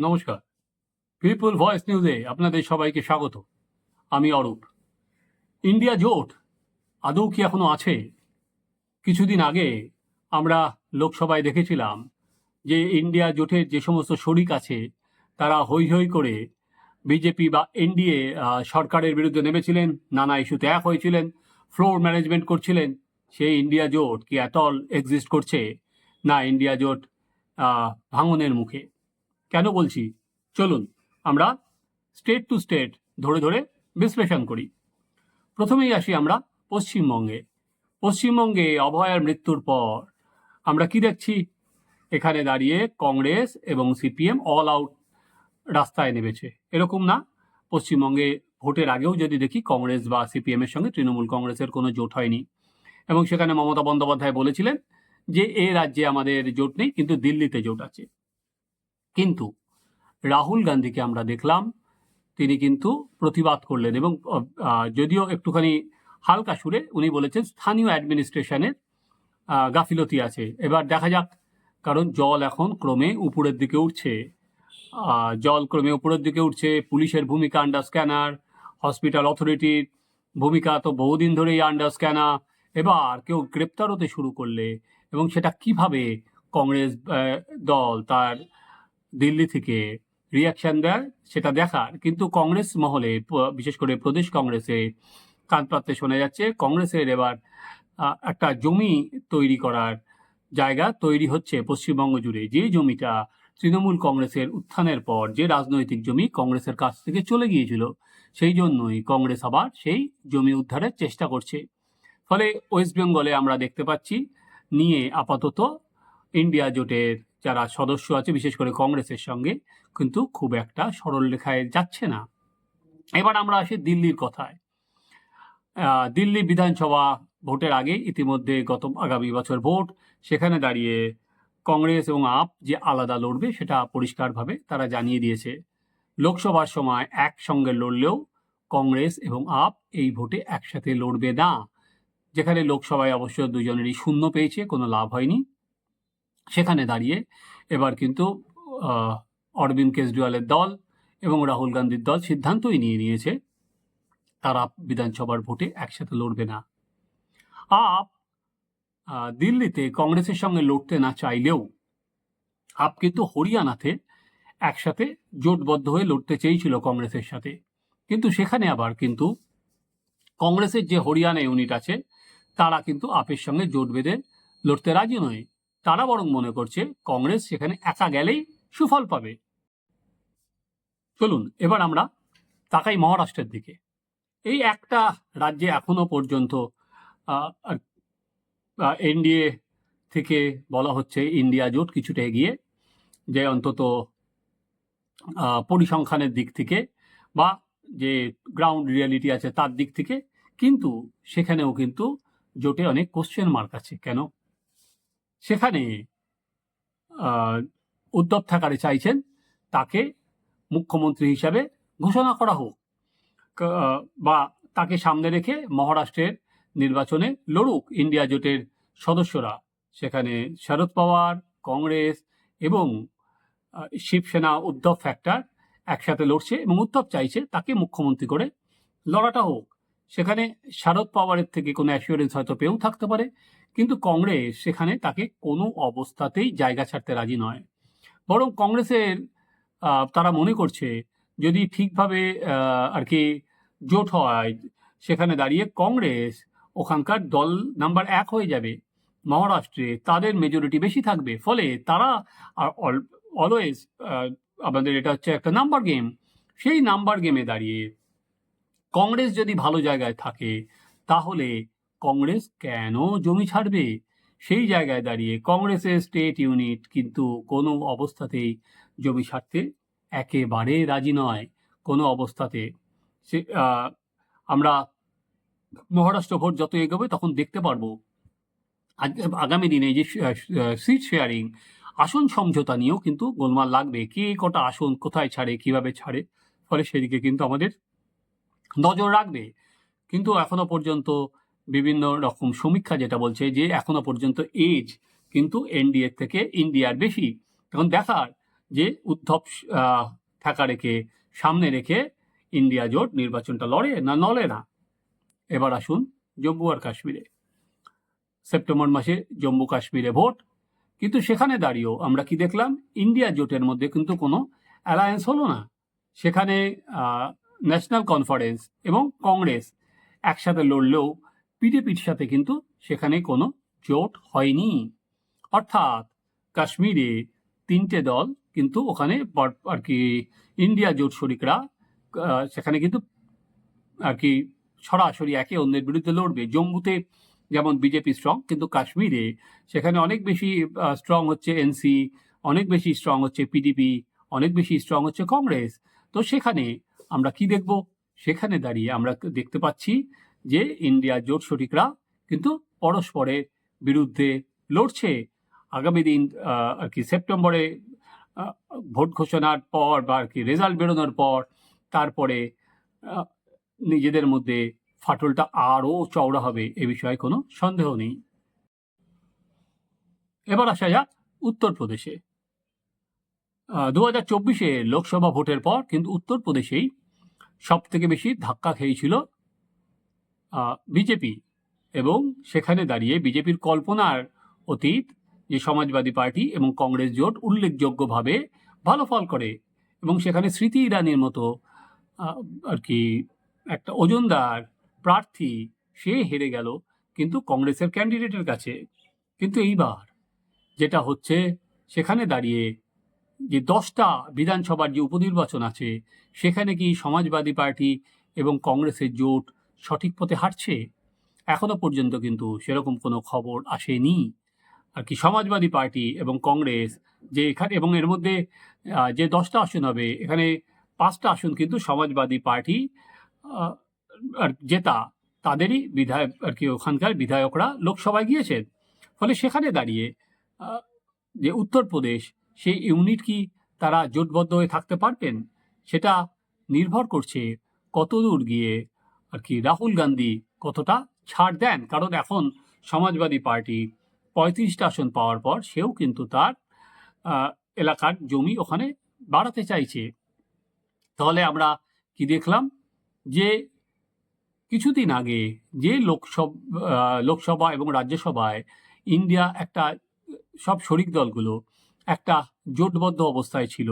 নমস্কার। পিপুল ভয়েস নিউজে আপনাদের সবাইকে স্বাগত। আমি অরূপ। ইন্ডিয়া জোট, আদৌ কি এখনও আছে? কিছুদিন আগে আমরা লোকসভায় দেখেছিলাম যে ইন্ডিয়া জোটের যে সমস্ত শরিক আছে, তারা হৈ হৈ করে বিজেপি বা এনডিএ সরকারের বিরুদ্ধে নেমেছিলেন, নানা ইস্যুতে এক হয়েছিলেন ফ্লোর ম্যানেজমেন্ট করছিলেন। সেই ইন্ডিয়া জোট কি অ্যাটল এক্সিস্ট করছে? না ইন্ডিয়া জোট ভাঙনের মুখে। কেন বলছি? চলুন, আমরা স্টেট টু স্টেট ধরে ধরে বিশ্লেষণ করি। প্রথমেই আসি আমরা পশ্চিমবঙ্গে। পশ্চিমবঙ্গে অভয়ার মৃত্যুর পর আমরা কি দেখছি? এখানে দাঁড়িয়ে কংগ্রেস এবং সিপিএম অল আউট রাস্তায় নেমেছে। এরকম না, পশ্চিমবঙ্গে ভোটের আগেও যদি দেখি কংগ্রেস বা সিপিএম এর সঙ্গে তৃণমূল কংগ্রেসের কোনো জোট হয়নি। এবং সেখানে মমতা বন্দ্যোপাধ্যায় বলেছিলেন যে এ রাজ্যে আমাদের জোট নেই, কিন্তু দিল্লিতে জোট আছে। কিন্তু রাহুল গান্ধীকে আমরা দেখলাম, তিনি কিন্তু প্রতিবাদ করলেন এবং যদিও একটুখানি হালকা সুরে উনি বলেছেন, স্থানীয় অ্যাডমিনিস্ট্রেশনের গাফিলতি আছে। এবার দেখা যাক, কারণ জল এখন ক্রমে উপরের দিকে উঠছে। জল ক্রমে উপরের দিকে উঠছে, পুলিশের ভূমিকা আন্ডার স্ক্যানার হসপিটাল অথরিটির ভূমিকা তো বহুদিন ধরেই আন্ডার স্ক্যানার এবার কেউ গ্রেপ্তার হতে শুরু করলে এবং সেটা কীভাবে কংগ্রেস দল তার দিল্লি থেকে রিয়াকশন দেয়, সেটা দেখার। কিন্তু কংগ্রেস মহলে, বিশেষ করে প্রদেশ কংগ্রেসে কান পাততে শোনা যাচ্ছে, কংগ্রেসের এবার একটা জমি তৈরি করার জায়গা তৈরি হচ্ছে পশ্চিমবঙ্গ জুড়ে। যে জমিটা তৃণমূল কংগ্রেসের উত্থানের পর যে রাজনৈতিক জমি কংগ্রেসের কাছ থেকে চলে গিয়েছিল, সেই জন্যই কংগ্রেস আবার সেই জমি উদ্ধারের চেষ্টা করছে। ফলে ওয়েস্ট বেঙ্গলে আমরা দেখতে পাচ্ছি, নিয়ে আপাতত ইন্ডিয়া জোটের যারা সদস্য আছে, বিশেষ করে কংগ্রেসের সঙ্গে, কিন্তু খুব একটা সরল রেখায় যাচ্ছে না। এবার আমরা আসি দিল্লির কথায়। দিল্লি বিধানসভা ভোটের আগে ইতিমধ্যে গত আগামী বছর ভোট, সেখানে দাঁড়িয়ে কংগ্রেস এবং আপ যে আলাদা লড়বে, সেটা পরিষ্কারভাবে তারা জানিয়ে দিয়েছে। লোকসভার সময় একসঙ্গে লড়লেও কংগ্রেস এবং আপ এই ভোটে একসাথে লড়বে না। যেখানে লোকসভায় অবশ্য দুজনেরই শূন্য পেয়েছে, কোনো লাভ হয়নি। সেখানে দাঁড়িয়ে এবার কিন্তু অরবিন্দ কেজরিওয়ালের দল এবং রাহুল গান্ধীর দল সিদ্ধান্তই নিয়ে নিয়েছে, তারা বিধানসভার ভোটে একসাথে লড়বে না। আপ দিল্লিতে কংগ্রেসের সঙ্গে লড়তে না চাইলেও আপ কিন্তু হরিয়ানাতে একসাথে জোটবদ্ধ হয়ে লড়তে চেয়েছিল কংগ্রেসের সাথে। কিন্তু সেখানে আবার কিন্তু কংগ্রেসের যে হরিয়ানা ইউনিট আছে, তারা কিন্তু আপের সঙ্গে জোট বেঁধে লড়তে রাজি নয়। তারা বরং মনে করছে কংগ্রেস সেখানে একা গেলেই সুফল পাবে। চলুন, এবার আমরা তাকাই মহারাষ্ট্রের দিকে। এই একটা রাজ্যে এখনও পর্যন্ত এনডিএ থেকে বলা হচ্ছে ইন্ডিয়া জোট কিছুটা এগিয়ে, যে অন্তত পরিসংখ্যানের দিক থেকে বা যে গ্রাউন্ড রিয়ালিটি আছে তার দিক থেকে, কিন্তু সেখানেও কিন্তু জোটে অনেক কোশ্চেন মার্ক আছে। কেন? সেখানে উদ্ধব ঠাকারে চাইছেন তাকে মুখ্যমন্ত্রী হিসাবে ঘোষণা করা হোক। বা তাকে সামনে রেখে মহারাষ্ট্রের নির্বাচনে লড়ুক ইন্ডিয়া জোটের সদস্যরা। সেখানে শরদ পাওয়ার, কংগ্রেস এবং শিবসেনা উদ্ধব ফ্যাক্টর একসাথে লড়ছে এবং উদ্ধব চাইছে তাকে মুখ্যমন্ত্রী করে লড়াটা হোক। সেখানে শারদ পাওয়ারের থেকে কোনো অ্যাসিওরেন্স হয়তো পেয়েও থাকতে পারে। কিন্তু কংগ্রেস সেখানে তাকে কোনো অবস্থাতেই জায়গা ছাড়তে রাজি নয়। বরং কংগ্রেসের তারা মনে করছে যদি ঠিকভাবে আর কি জোট হয়, সেখানে দাঁড়িয়ে কংগ্রেস ওখানকার দল নাম্বার এক হয়ে যাবে। মহারাষ্ট্রে তাদের মেজরিটি বেশি থাকবে। ফলে তারা আর অলওয়েজ আমাদের এটা হচ্ছে একটা নাম্বার গেম সেই নাম্বার গেমে দাঁড়িয়ে কংগ্রেস যদি ভালো জায়গায় থাকে, তাহলে কংগ্রেস কেন জমি ছাড়বে? সেই জায়গায় দাঁড়িয়ে কংগ্রেসের স্টেট ইউনিট কিন্তু কোনো অবস্থাতেই জমি ছাড়তে একেবারে রাজি নয়। কোনো অবস্থাতে সে আমরা মহারাষ্ট্র ভোট যত এগোবে তখন দেখতে পারব। আগামী দিনে যে সিট শেয়ারিং, আসন সমঝোতা নিয়েও কিন্তু গোলমাল লাগবে। কে কটা আসন কোথায় ছাড়ে, কীভাবে ছাড়ে, ফলে সেদিকে কিন্তু আমাদের নজর রাখবে। কিন্তু এখনও পর্যন্ত বিভিন্ন রকম সমীক্ষা যেটা বলছে যে এখনও পর্যন্ত এজ কিন্তু এনডিএ থেকে ইন্ডিয়ার বেশি। এখন দেখার যে উদ্ধব আহ, ঠেকারেকে সামনে রেখে ইন্ডিয়া জোট নির্বাচনটা লড়ে না নলে না? এবার আসুন জম্মু আর কাশ্মীরে। সেপ্টেম্বর মাসে জম্মু কাশ্মীরে ভোট কিন্তু সেখানে দাঁড়িয়েও আমরা কি দেখলাম? ইন্ডিয়া জোটের মধ্যে কিন্তু কোনো অ্যালায়েন্স হলো না। সেখানে ন্যাশনাল কনফারেন্স এবং কংগ্রেস একসাথে লড়লেও বিজেপির সাথে কিন্তু সেখানে কোনো জোট হয়নি। অর্থাৎ কাশ্মীরে তিনটে দল কিন্তু ওখানে আর কি ইন্ডিয়া জোট শরিকরা সেখানে কিন্তু আর কি সরাসরি একে অন্যের বিরুদ্ধে লড়বে। জম্মুতে যেমন বিজেপি স্ট্রং কিন্তু কাশ্মীরে সেখানে অনেক বেশি স্ট্রং হচ্ছে এনসি, অনেক বেশি স্ট্রং হচ্ছে পিডিপি, অনেক বেশি স্ট্রং হচ্ছে কংগ্রেস। তো সেখানে আমরা কি দেখব? সেখানে দাঁড়িয়ে আমরা দেখতে পাচ্ছি যে ইন্ডিয়া জোট শরিকরা কিন্তু পরস্পরের বিরুদ্ধে লড়ছে। আগামী দিন আর কি সেপ্টেম্বরে ভোট ঘোষণার পর বা আর কি রেজাল্ট বেরোনোর পর তারপরে নিজেদের মধ্যে ফাটলটা আরও চওড়া হবে এ বিষয়ে কোনো সন্দেহ নেই। এবার আসা যাক উত্তরপ্রদেশে। দু হাজার চব্বিশে লোকসভা ভোটের পর কিন্তু উত্তরপ্রদেশেই সব থেকে বেশি ধাক্কা খেয়েছিল বিজেপি এবং সেখানে দাঁড়িয়ে বিজেপির কল্পনার অতীত, যে সমাজবাদী পার্টি এবং কংগ্রেস জোট উল্লেখযোগ্যভাবে ভালো ফল করে এবং সেখানে স্মৃতি ইরানির মতো আর কি একটা ওজনদার প্রার্থী সে হেরে গেল কিন্তু কংগ্রেসের ক্যান্ডিডেটের কাছে। কিন্তু এইবার যেটা হচ্ছে, সেখানে দাঁড়িয়ে যে দশটা বিধানসভার যে উপনির্বাচন আছে, সেখানে কি সমাজবাদী পার্টি এবং কংগ্রেসের জোট সঠিক পথে হাঁটছে? এখনও পর্যন্ত কিন্তু সেরকম কোনো খবর আসেনি। আর কি সমাজবাদী পার্টি এবং কংগ্রেস যে এখানে এবং এর মধ্যে যে দশটা আসন হবে, এখানে পাঁচটা আসন কিন্তু সমাজবাদী পার্টি আর জেতা, তাদেরই বিধায়ক আর কি ওখানকার বিধায়করা লোকসভায় গিয়েছেন। ফলে সেখানে দাঁড়িয়ে যে উত্তরপ্রদেশ, সেই ইউনিট কি তারা জোটবদ্ধ হয়ে থাকতে পারবেন? সেটা নির্ভর করছে কতদূর গিয়ে আর কি রাহুল গান্ধী কতটা ছাড় দেন? কারণ এখন সমাজবাদী পার্টি পঁয়ত্রিশটা আসন পাওয়ার পর সেও কিন্তু তার এলাকার জমি ওখানে বাড়াতে চাইছে। তাহলে আমরা কি দেখলাম? যে কিছুদিন আগে যে লোকসভা লোকসভা এবং রাজ্যসভায় ইন্ডিয়া একটা সব শরিক দলগুলো একটা জোটবদ্ধ অবস্থায় ছিল।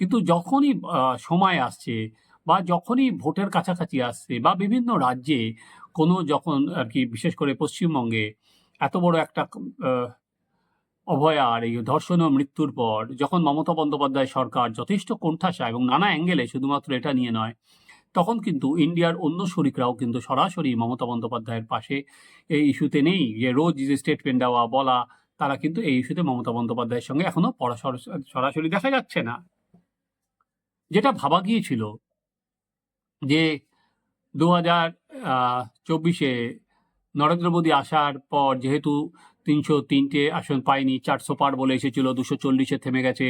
কিন্তু যখনই সময় আসছে বা যখনই ভোটের কাছাকাছি আসছে বা বিভিন্ন রাজ্যে কোনো যখন আর কি বিশেষ করে পশ্চিমবঙ্গে এত বড় একটা অভয়ার এই ধর্ষণ মৃত্যুর পর যখন মমতা বন্দ্যোপাধ্যায় সরকার যথেষ্ট কোণঠাসা এবং নানা অ্যাঙ্গেলে শুধুমাত্র এটা নিয়ে নয়, তখন কিন্তু ইন্ডিয়ার অন্য শরিকরাও কিন্তু সরাসরি মমতা বন্দ্যোপাধ্যায়ের পাশে এই ইস্যুতে নেই যে রোজ যে স্টেটমেন্ট দেওয়া, বলা, তারা কিন্তু এই ইস্যুতে মমতা বন্দ্যোপাধ্যায়ের সঙ্গে এখনও সরাসরি দেখা যাচ্ছে না। যেটা ভাবা গিয়েছিল যে দু হাজার চব্বিশে নরেন্দ্র মোদী আসার পর যেহেতু তিনশো তিনটে আসন পায়নি, চারশো পার বলে এসেছিল, দুশো চল্লিশে থেমে গেছে।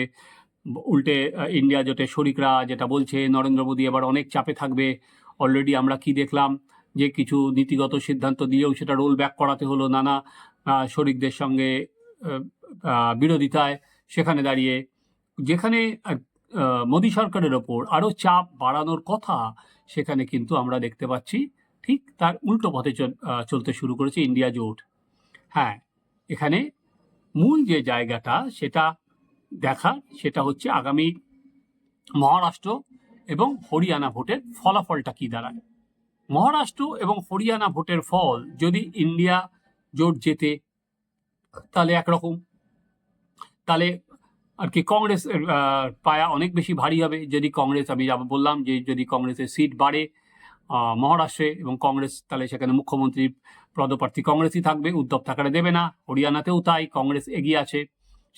উল্টে ইন্ডিয়া জোটের শরিকরা যেটা বলছে, নরেন্দ্র মোদী এবার অনেক চাপে থাকবে। অলরেডি আমরা কি দেখলাম যে কিছু নীতিগত সিদ্ধান্ত দিয়েও সেটা রোল ব্যাক করাতে হলো নানা শরিকদের সঙ্গে বিরোধিতায় সেখানে দাঁড়িয়ে। যেখানে মোদী সরকারের ওপর আরও চাপ বাড়ানোর কথা সেখানে কিন্তু আমরা দেখতে পাচ্ছি ঠিক তার উল্টো পথে চল- চলতে শুরু করেছে ইন্ডিয়া জোট। হ্যাঁ এখানে মূল যে জায়গাটা সেটা দেখা সেটা হচ্ছে আগামী মহারাষ্ট্র এবং হরিয়ানা ভোটের ফলাফলটা কি দাঁড়ায়। মহারাষ্ট্র এবং হরিয়ানা ভোটের ফল যদি ইন্ডিয়া জোট জেতে, তাহলে একরকম। তাহলে আর কি কংগ্রেস পায়া অনেক বেশি ভারী হবে যদি কংগ্রেস, আমি যা বললাম যে যদি কংগ্রেসের সিট বাড়ে মহারাষ্ট্রে এবং কংগ্রেস, তাহলে সেখানে মুখ্যমন্ত্রী পদপ্রার্থী কংগ্রেসই থাকবে, উদ্ধব ঠাকরে দেবে না, হরিয়ানাতেও তাই, কংগ্রেস এগিয়ে আছে।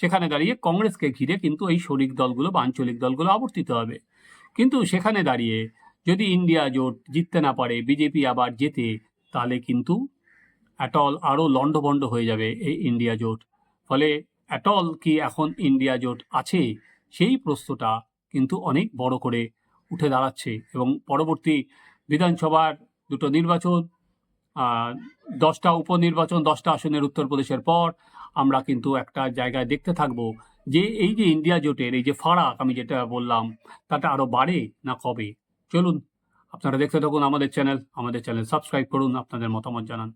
সেখানে দাঁড়িয়ে কংগ্রেসকে ঘিরে কিন্তু এই শরিক দলগুলো বা আঞ্চলিক দলগুলো আবর্তিত হবে। কিন্তু সেখানে দাঁড়িয়ে যদি ইন্ডিয়া জোট জিততে না পারে, বিজেপি আবার জেতে, তাহলে কিন্তু অ্যাটল আরও লণ্ডভণ্ড হয়ে যাবে এই ইন্ডিয়া জোট। ফলে অ্যাটল কি এখন ইন্ডিয়া জোট আছে? সেই প্রশ্নটা কিন্তু অনেক বড় করে উঠে দাঁড়াচ্ছে এবং পরবর্তী বিধানসভার দুটো নির্বাচন দশটা উপনির্বাচন, দশটা আসনের উত্তরপ্রদেশের পর আমরা কিন্তু একটা জায়গায় দেখতে থাকব যে এই যে ইন্ডিয়া জোটের এই যে ফারাক, আমি যেটা বললাম তাটা আরও বাড়ে না কবে? চলুন, আপনারা দেখতে থাকুন আমাদের চ্যানেল আমাদের চ্যানেল সাবস্ক্রাইব করুন, আপনাদের মতামত জানান।